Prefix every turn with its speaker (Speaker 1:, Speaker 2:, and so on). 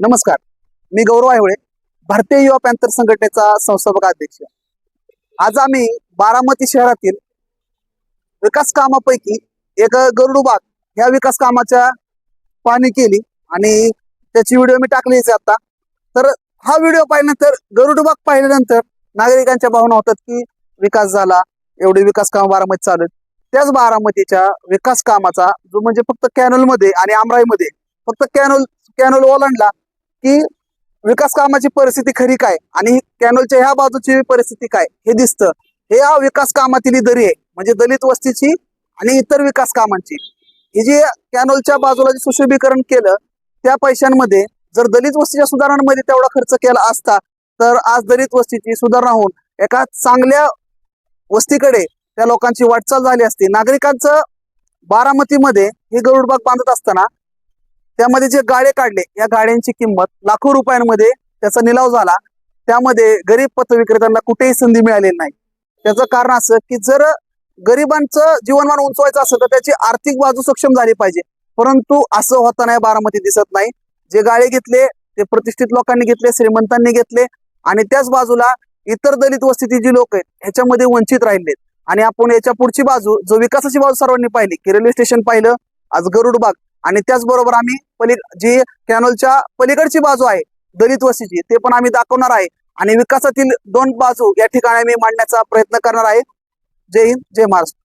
Speaker 1: नमस्कार. मी गौरव आयवळे भारतीय युवा पॅन्थर संघटनेचा संस्थापक अध्यक्ष. आज आम्ही बारामती शहरातील विकास कामापैकी एक गरुडबाग ह्या विकास कामाच्या पाहणी केली आणि त्याची व्हिडिओ मी टाकलीच आता. तर हा व्हिडिओ पाहिल्यानंतर गरुडबाग पाहिल्यानंतर नागरिकांच्या भावना होतात की विकास झाला एवढे विकास काम बारामती चालू त्याच बारामतीच्या विकास कामाचा जो म्हणजे फक्त कॅनलमध्ये आणि आमराईमध्ये फक्त कॅनल कॅनल ओलांडला की विकास कामाची परिस्थिती खरी काय? आणि कॅनलच्या ह्या बाजूची परिस्थिती काय? हे दिसतं. हे या विकास कामातील दरी आहे. म्हणजे दलित वस्तीची आणि इतर विकास कामांची. ही जी कॅनलच्या बाजूला जे सुशोभीकरण केलं त्या पैशांमध्ये जर दलित वस्तीच्या सुधारणांमध्ये तेवढा खर्च केला असता तर आज दलित वस्तीची सुधारणा होऊन एका चांगल्या वस्तीकडे त्या लोकांची वाटचाल झाली असती. नागरिकांचं बारामतीमध्ये हे गरुडबाग बांधत असताना त्यामध्ये जे गाडे काढले या गाड्यांची किंमत लाखो रुपयांमध्ये त्याचा निलाव झाला. त्यामध्ये गरीब पथविक्रेत्यांना कुठेही संधी मिळालेली नाही. त्याचं कारण असं की जर गरिबांचं जीवनमान उंचवायचं असेल तर त्याची आर्थिक बाजू सक्षम झाली पाहिजे. परंतु असं होताना बारामती दिसत नाही. जे गाळे घेतले ते प्रतिष्ठित लोकांनी घेतले श्रीमंतांनी घेतले आणि त्याच बाजूला इतर दलित वस्तीतील जी लोक आहेत ह्याच्यामध्ये वंचित राहिलेत. आणि आपण याच्या पुढची बाजू जो विकासाची बाजू सर्वांनी पाहिली की रेल्वे स्टेशन पाहिलं आज गरुडबाग आणि त्याचबरोबर आम्ही पली जी कॅनलच्या पलीकडची बाजू आहे दलित वस्तीची ते पण आम्ही दाखवणार आहे. आणि विकासातील दोन बाजू या ठिकाणी आम्ही मांडण्याचा प्रयत्न करणार आहे. जय हिंद जय महाराष्ट्र.